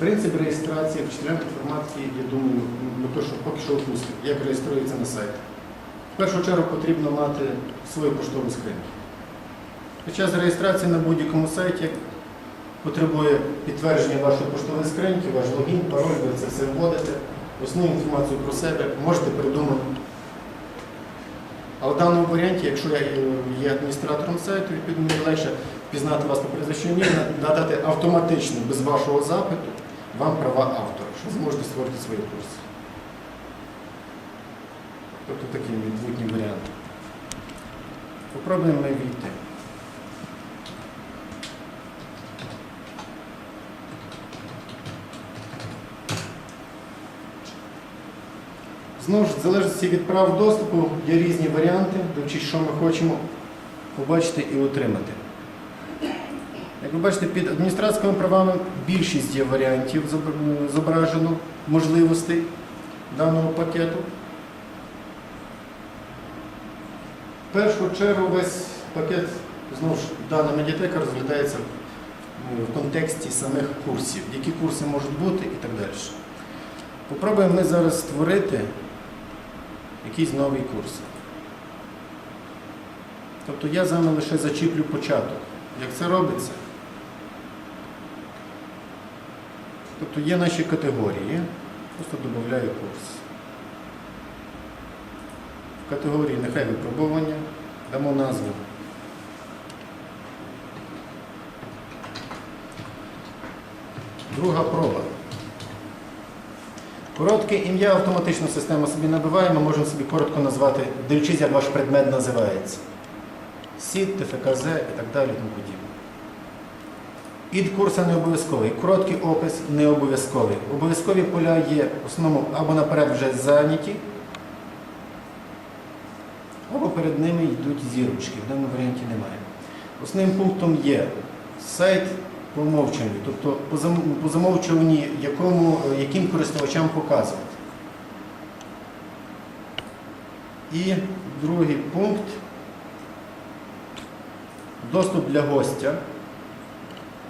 Принцип реєстрації вчителям інформатики, я думаю, ми то, що поки що опустимо, як реєструється на сайті. В першу чергу потрібно мати свою поштову скриньку. Під час реєстрації на будь-якому сайті потребує підтвердження вашої поштової скриньки, ваш логін, пароль, ви це все вводите, основну інформацію про себе можете придумати. А в даному варіанті, якщо я є адміністратором сайту, відповідно мені легше впізнати вас по прізвищу надати автоматично без вашого запиту вам права автора, що ви зможете створити свої курси. Тобто такий відбутній варіант. Попробуємо війти. Знову ж, в залежності від прав доступу є різні варіанти, дивлячись, що ми хочемо побачити і отримати. Як ви бачите, під адміністраторськими правами більшість є варіантів зображено, можливостей даного пакету. В першу чергу весь пакет, знову ж, дана медіатека розглядається ну, в контексті самих курсів, які курси можуть бути і так далі. Попробуємо ми зараз створити якийсь новий курс. Тобто я з вами лише зачіплю початок. Як це робиться? Тобто є наші категорії, просто додаю курс. В категорії нехай випробування, дамо назву. Друга проба. Коротке ім'я автоматично система собі набиває, ми можемо собі коротко назвати, дивлячись, як ваш предмет називається. СІД, ТФКЗ і так далі. тому подібне. Ід курсу не обов'язковий. Короткий опис не обов'язковий. Обов'язкові поля є в основному або наперед вже зайняті, або перед ними йдуть зірочки. В даному варіанті немає. Основним пунктом є сайт по умовчуванню, тобто по замовчуванні, якому, яким користувачам показувати. І другий пункт доступ для гостя.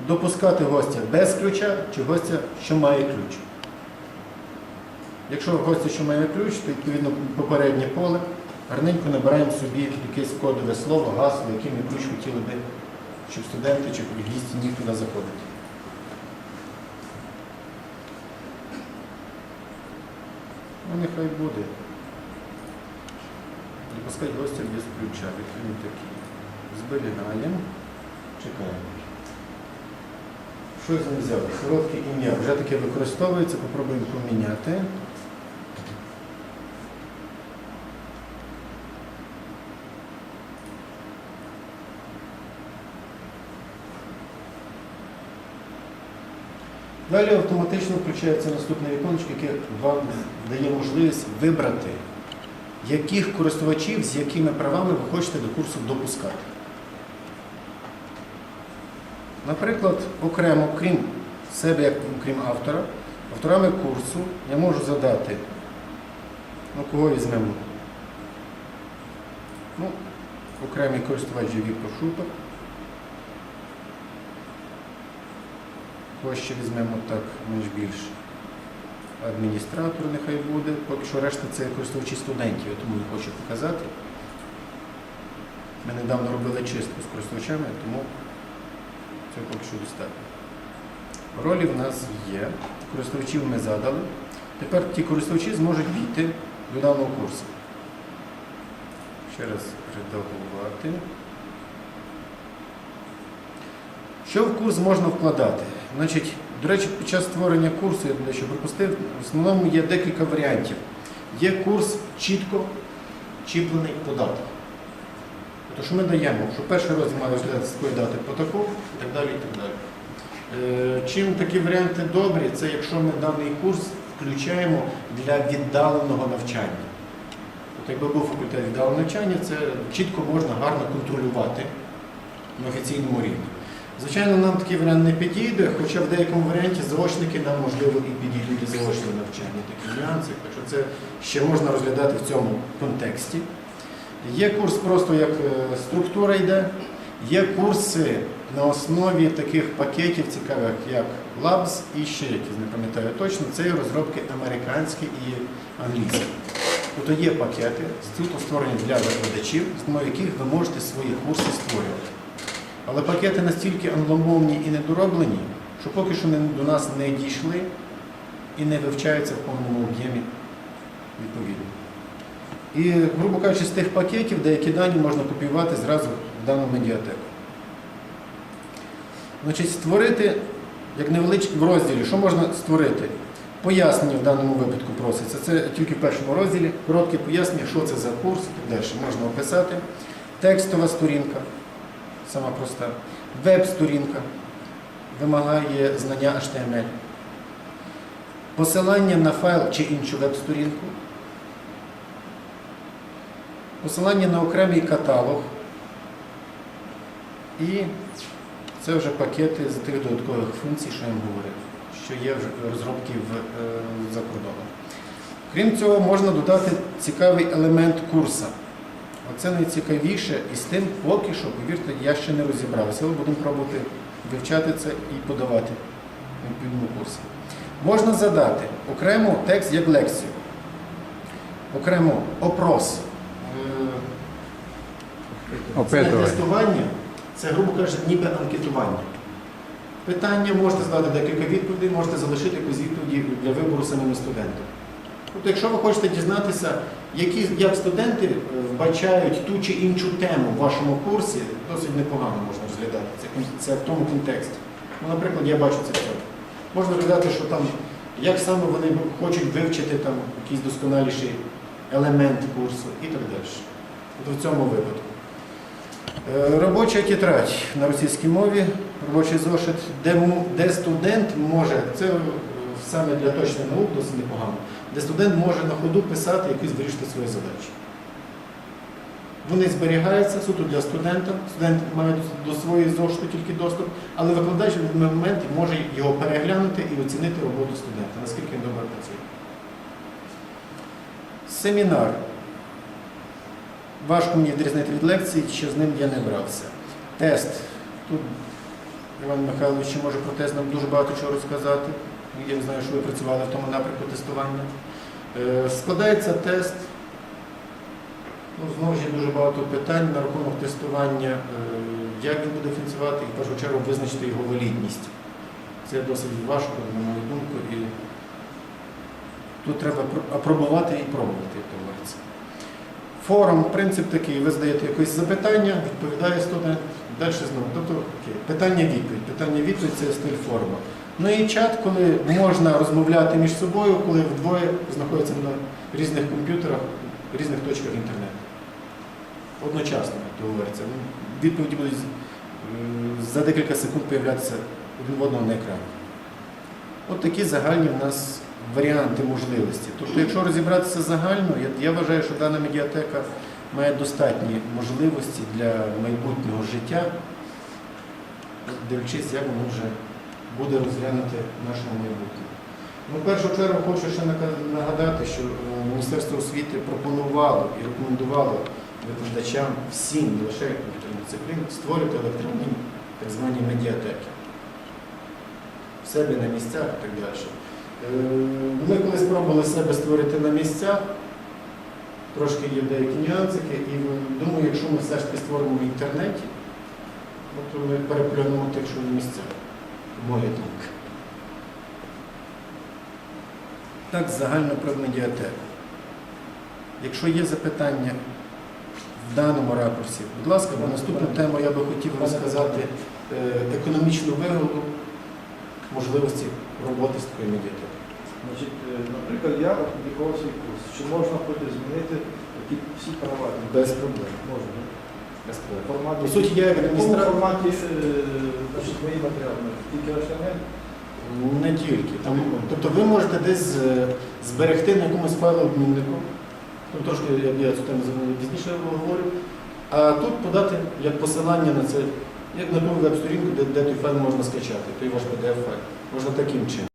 Допускати гостя без ключа чи гостя, що має ключ. Якщо гостя, що має ключ, то відповідно попереднє поле гарненько набираємо собі якесь кодове слово, гасло, яким ми ключ хотіли би, щоб студенти чи гості міг туди заходити. Ну, нехай буде. Допускати гостя без ключа. Відповідно такий. Зберігаємо. Чекаємо. Що з ним взяти? Коротке ім'я. Вже таке використовується, попробуємо поміняти. Далі автоматично включається наступне віконечко, яке вам дає можливість вибрати, яких користувачів з якими правами ви хочете до курсу допускати. Наприклад, окремо, крім себе, як крім автора, авторами курсу я можу задати, ну кого візьмемо? Ну, окремий користувач Віктор Шуток. Кого ще візьмемо так менш більш адміністратор нехай буде. Поки що решта це користувачі студентів, я тому не хочу показати. Ми недавно робили чистку з користувачами, тому це поки що достатньо. Ролі в нас є, користувачів ми задали. Тепер ті користувачі зможуть війти до даного курсу. Ще раз редагувати. Що в курс можна вкладати? Значить, до речі, під час створення курсу, я дещо пропустив, в основному є декілька варіантів. Є курс чітко чіплений податок. Тобто, що ми даємо, що перший розділ має розглядати протокол і так далі. і так далі. Е, Чим такі варіанти добрі, це якщо ми даний курс включаємо для віддаленого навчання. Тобто, якби був факультет віддаленого навчання, це чітко можна гарно контролювати на офіційному рівні. Звичайно, нам такий варіант не підійде, хоча в деякому варіанті заочники нам, можливо, і підійдуть і заочне навчання, такі нюанси. Так це ще можна розглядати в цьому контексті. Є курс просто як е, структура йде, є курси на основі таких пакетів цікавих, як Labs і ще якісь, не пам'ятаю точно, це є розробки американські і англійські. Тобто є пакети, суто створені для викладачів, з яких ви можете свої курси створювати. Але пакети настільки англомовні і недороблені, що поки що до нас не дійшли і не вивчаються в повному об'ємі відповідно. І, грубо кажучи, з тих пакетів деякі дані можна копіювати зразу в дану медіатеку. Значить, створити, як невеличкий в розділі, що можна створити? Пояснення в даному випадку проситься. Це тільки в першому розділі. Коротке пояснення, що це за курс і далі. Можна описати. Текстова сторінка, сама проста. Веб-сторінка вимагає знання HTML. Посилання на файл чи іншу веб-сторінку. Посилання на окремий каталог. І це вже пакети з тих додаткових функцій, що я вам говорив, що є в розробки в, е, за кордоном. Крім цього, можна додати цікавий елемент курсу. Оце найцікавіше, і з тим поки що, повірте, я ще не розібрався, але будемо пробувати вивчати це і подавати відповідному курсі. Можна задати окремо текст як лекцію, окремо опрос. Е, це тестування, це, грубо кажучи, ніби анкетування. Питання можете задати декілька відповідей, можете залишити якусь відповіді для вибору самими студентам. Тобто, якщо ви хочете дізнатися, які, як студенти е, вбачають ту чи іншу тему в вашому курсі, досить непогано можна розглядати це, це в тому контексті. Ну, наприклад, я бачу це все. Можна розглядати, що там, як саме вони хочуть вивчити там, якийсь досконаліший елемент курсу і так далі. Тобто в цьому випадку. Е, Робоча тетрадь на російській мові, робочий зошит, де, де студент може, це саме для точних наук досить непогано, де студент може на ходу писати якісь вирішити свої задачі. Вони зберігаються суто для студента, студент має до- своєї зошиту тільки доступ, але викладач в момент може його переглянути і оцінити роботу студента, наскільки він добре працює. Семінар. Важко мені відрізнити від лекцій, що з ним я не брався. Тест. Тут Іван Михайлович може про тест нам дуже багато чого розказати. Я знаю, що ви працювали в тому напрямку тестування. Е, Складається тест. Ну, знову ж є дуже багато питань на рахунок тестування, е, як він буде фінансувати і в першу чергу визначити його валідність. Це досить важко, на мою думку, і тут треба пр- апробувати і пробувати, як говориться. Форум, принцип такий, ви задаєте якесь запитання, відповідає студент, далі знову. Тобто питання-відповідь. Питання-відповідь це стиль форума. Ну і чат, коли можна розмовляти між собою, коли вдвоє знаходяться на різних комп'ютерах, різних точках інтернету. Одночасно, як то говориться. Ну, Відповіді будуть за декілька секунд появлятися один в одного на екрані. От такі загальні в нас варіанти можливості. Тобто, якщо розібратися загально, я, я вважаю, що дана медіатека має достатні можливості для майбутнього життя, дивлячись, як воно вже буде розглянути нашому майбутньому. Ну, в першу чергу хочу ще нагадати, що е, Міністерство освіти пропонувало і рекомендувало викладачам всім, не лише дисциплін, створювати електронні так звані медіатеки в себе на місцях і так далі. Е, Ми колись спробували себе створити на місцях, трошки є деякі нюансики, і думаю, якщо ми все ж таки створимо в інтернеті, то ми переплюнемо тих, що на місцях. Моя думка. Так, загально про медіатеку. Якщо є запитання в даному ракурсі, будь ласка, бо наступну тему я би хотів розказати е, економічну вигоду можливості роботи з такою медіатекою. Значить, е, наприклад, я опублікував свій курс. Чи можна потім змінити такі всі права? Без проблем. Можна. да? Без проблем. форматі, По суті, я як в якому форматі е, значить, мої матеріали? Тільки HTML? не тільки. Там, тобто ви можете десь е, зберегти на якомусь файлообміннику, ну, трошки я, я цю тему пізніше говорю, а тут подати як посилання на це, як на ту веб-сторінку, де, де той файл можна скачати, той ваш PDF-файл. Можна таким чином.